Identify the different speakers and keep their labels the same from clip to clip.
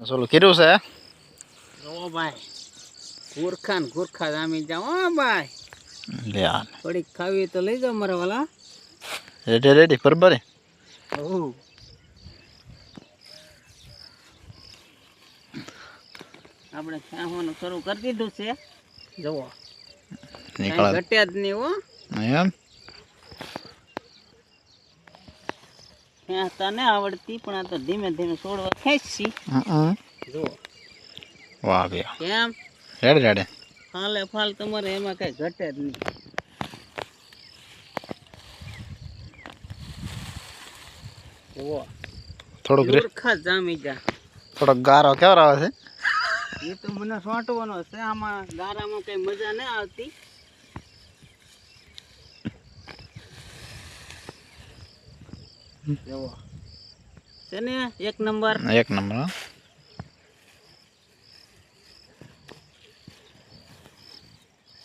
Speaker 1: સોલું કીધું છે
Speaker 2: ઓ ભાઈ ગુરખા ને ગુરખા જામી જાઓ ભાઈ
Speaker 1: લે આ
Speaker 2: થોડીક ખાવી તો લઈ જાઓ મારા વાલા
Speaker 1: રેડી રેડી બરાબર
Speaker 2: ઓહ આપણે ખાવાનું શરૂ કરી દીધું છે. જુઓ. ઘટ્યા જ નહીં હો.
Speaker 1: એમ?
Speaker 2: ખેંચતા ને આવડતી પણ આ તો ધીમે ધીમે છોડવા ખેંચી
Speaker 1: હમ. વાહ બે
Speaker 2: કેમ?
Speaker 1: રેડ રેડે
Speaker 2: હાલે ફાલ તમારે એમાં કઈ ઘટે જ નહીં. જુઓ.
Speaker 1: થોડુંક રે.
Speaker 2: જામી જા.
Speaker 1: થોડોક ગારો કેવો આવે છે?
Speaker 2: એ તો મને સોંટવાનો છે આમાં ગારામાં કઈ મજા નહીં આવતી. જુઓ છે ને એક નંબર.
Speaker 1: એક નંબર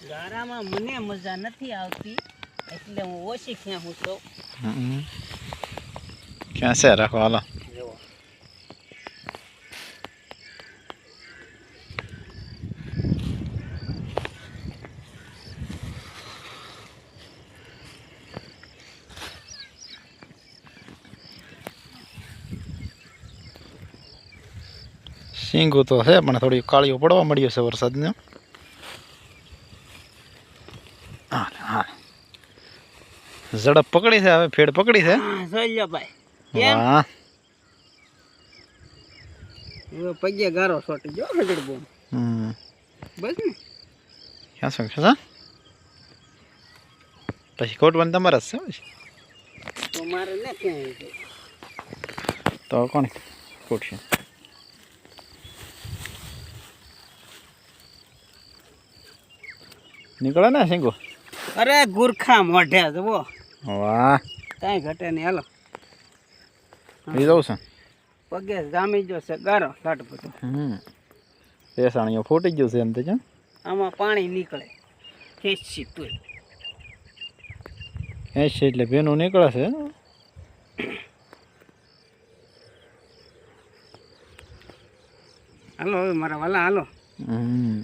Speaker 2: ગારામાં મને મજા નથી આવતી એટલે હું ઓછી ખેંચું છું.
Speaker 1: ક્યાં છે? રાખો હાલો.
Speaker 2: જુઓ
Speaker 1: તો છે પણ થોડી કાળીઓ પડવા મળ્યો છે વરસાદને. હા હા. ઝડપ પકડી છે હવે ફેડ પકડી છે.
Speaker 2: હા, પગે ગારો બોમ
Speaker 1: હમ.
Speaker 2: બસ ને.
Speaker 1: ક્યાં શું છે પછી કોટવન તમારે જ છે
Speaker 2: તો કોણ છે.
Speaker 1: તો કોણ ખોટશે નીકળે ને સિંગુ
Speaker 2: અરે ગુરખા મોઢે જુઓ
Speaker 1: વાહ.
Speaker 2: કાંઈ ઘટે નહીં હાલો.
Speaker 1: એ જવું છે?
Speaker 2: પગે જામી ગયો છે ગારો લાટ બધો
Speaker 1: હમ. પેસાણીઓ ફૂટી ગયું છે એમ તો
Speaker 2: આમાં પાણી નીકળે. ખેંચી તું
Speaker 1: એસી એટલે ભેનું નીકળે છે.
Speaker 2: હાલો હવે મારા વાલા હાલો.
Speaker 1: હમ.